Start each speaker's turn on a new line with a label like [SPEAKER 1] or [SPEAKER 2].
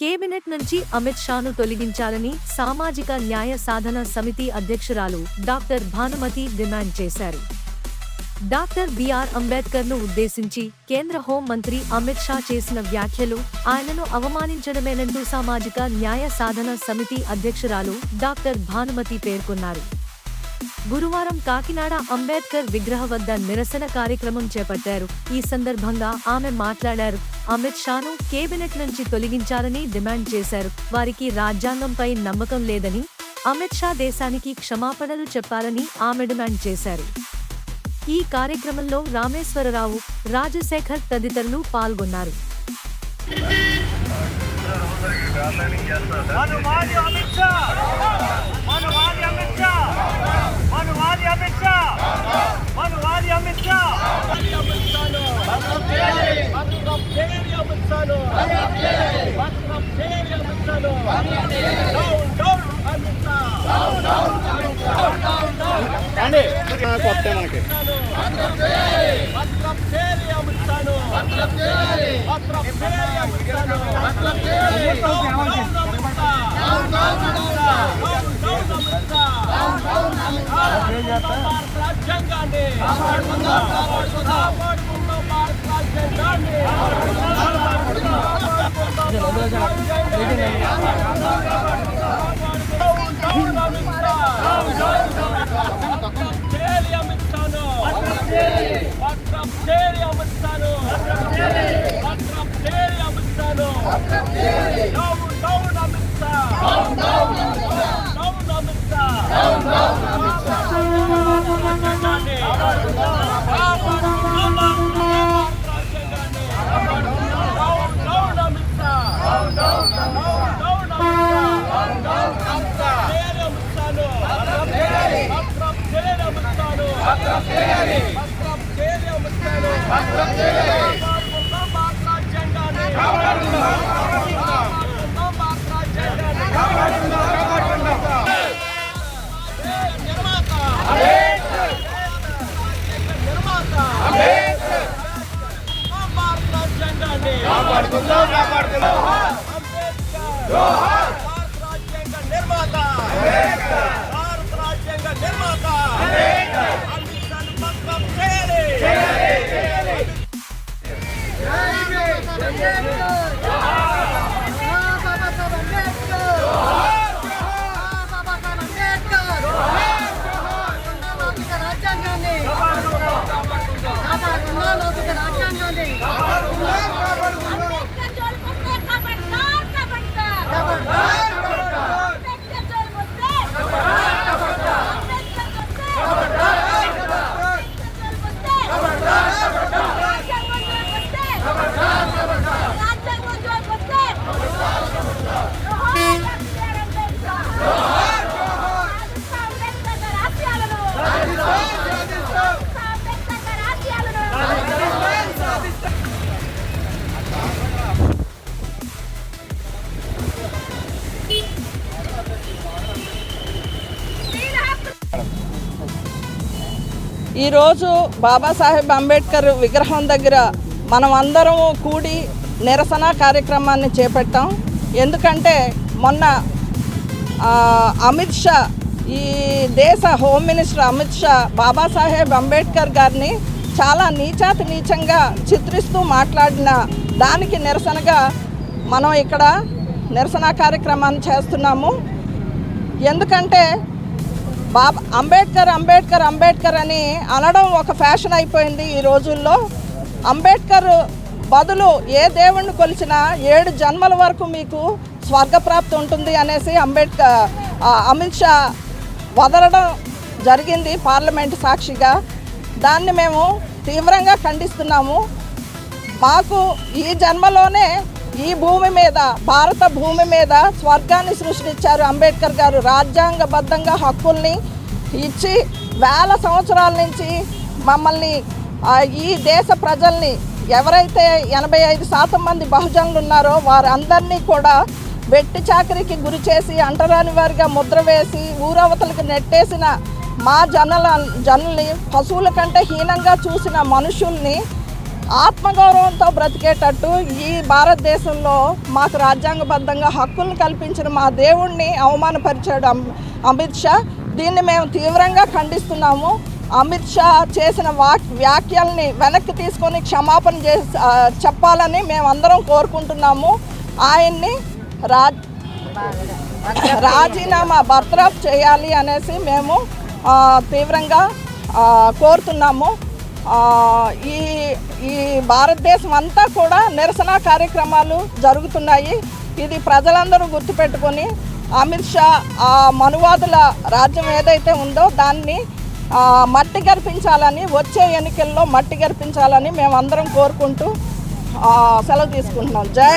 [SPEAKER 1] Cabinet నుంచి అమిత్ షాను తొలగించాలని సామాజిక న్యాయ సాధన సమితి అధ్యక్షురాలు డాక్టర్ భానుమతి డిమాండ్ చేశారు. డాక్టర్ బిఆర్ అంబేద్కర్ను ఉద్దేశించి కేంద్ర హోం మంత్రి అమిత్ షా చేసిన వ్యాఖ్యలు ఆయనను అవమానించడమేనంటూ సామాజిక న్యాయ సాధన సమితి అధ్యక్షురాలు డాక్టర్ భానుమతి పేర్కొన్నారు. గురువారం కాకినాడ అంబేద్కర్ విగ్రహ వద్ద నిరసన కార్యక్రమం చేపట్టారు. ఈ సందర్భంగా ఆమె మాట్లాడారు. అమిత్ షాను కేబినెట్ నుంచి తొలగించాలని డిమాండ్ చేశారు. వారికి రాజ్యాంగంపై నమ్మకం లేదని అమిత్ షా దేశానికి క్షమాపణలు చెప్పాలని ఆమె డిమాండ్ చేశారు. ఈ కార్యక్రమంలో రామేశ్వరరావు రాజశేఖర్ తదితరులు పాల్గొన్నారు.
[SPEAKER 2] అమిత్ షా మనువాది అమిత్ షా మనువాది అమిత్ షా! మనువాది అమిత్ షా!
[SPEAKER 3] కొత్త మనకి.
[SPEAKER 2] రాజ్యాంగాన్ని కాపాడుకుందాం భారత రాజ్యాంగాన్ని కాపాడుకుందాం కాపాడుకుందాం.
[SPEAKER 4] ఈరోజు బాబాసాహెబ్ అంబేద్కర్ విగ్రహం దగ్గర మనం అందరం కూడి నిరసన కార్యక్రమాన్ని చేపట్టాం. ఎందుకంటే మొన్న అమిత్ షా ఈ దేశ హోమ్ మినిస్టర్ అమిత్ షా బాబాసాహెబ్ అంబేద్కర్ గారిని చాలా నీచాతి నీచంగా చిత్రిస్తూ మాట్లాడిన దానికి నిరసనగా మనం ఇక్కడ నిరసన కార్యక్రమాన్ని చేస్తున్నాము. ఎందుకంటే బాబా అంబేద్కర్ అంబేద్కర్ అంబేద్కర్ అని అనడం ఒక ఫ్యాషన్ అయిపోయింది ఈ రోజుల్లో. అంబేద్కర్ బదులు ఏ దేవుణ్ణి కొలిచినా ఏడు జన్మల వరకు మీకు స్వర్గప్రాప్తి ఉంటుంది అనేసి అంబేద్కర్ అమిత్ షా వదలడం జరిగింది పార్లమెంట్ సాక్షిగా. దాన్ని మేము తీవ్రంగా ఖండిస్తున్నాము. మాకు ఈ జన్మలోనే ఈ భూమి మీద భారత భూమి మీద స్వర్గాన్ని సృష్టించారు అంబేద్కర్ గారు. రాజ్యాంగబద్ధంగా హక్కుల్ని ఇచ్చి వేల సంవత్సరాల నుంచి మమ్మల్ని ఈ దేశ ప్రజల్ని ఎవరైతే ఎనభై ఐదు శాతం మంది బహుజనులు ఉన్నారో వారందరినీ కూడా వెట్టి చాకరీకి గురి చేసి అంటరాని వారిగా ముద్ర వేసి ఊరవతలకు నెట్టేసిన మా జనల జనుల్ని పశువుల కంటే హీనంగా చూసిన మనుషుల్ని ఆత్మగౌరవంతో బ్రతికేటట్టు ఈ భారతదేశంలో మాకు రాజ్యాంగబద్ధంగా హక్కులను కల్పించిన మా దేవుణ్ణి అవమానపరిచాడు అమిత్ షా. దీన్ని మేము తీవ్రంగా ఖండిస్తున్నాము. అమిత్ షా చేసిన వాక్ వ్యాఖ్యల్ని వెనక్కి తీసుకొని క్షమాపణ చేసి చెప్పాలని మేమందరం కోరుకుంటున్నాము. ఆయన్ని రా రాజీనామా బర్తరఫ్ చేయాలి అనేసి మేము తీవ్రంగా కోరుతున్నాము. ఈ ఈ భారతదేశం అంతా కూడా నిరసన కార్యక్రమాలు జరుగుతున్నాయి. ఇది ప్రజలందరూ గుర్తుపెట్టుకొని అమిత్ షా ఆ మనువాదుల రాజ్యం ఏదైతే ఉందో దాన్ని మట్టి గర్పించాలని వచ్చే ఎన్నికల్లో మట్టి గర్పించాలని మేమందరం కోరుకుంటూ సెలవు తీసుకుంటున్నాం. జై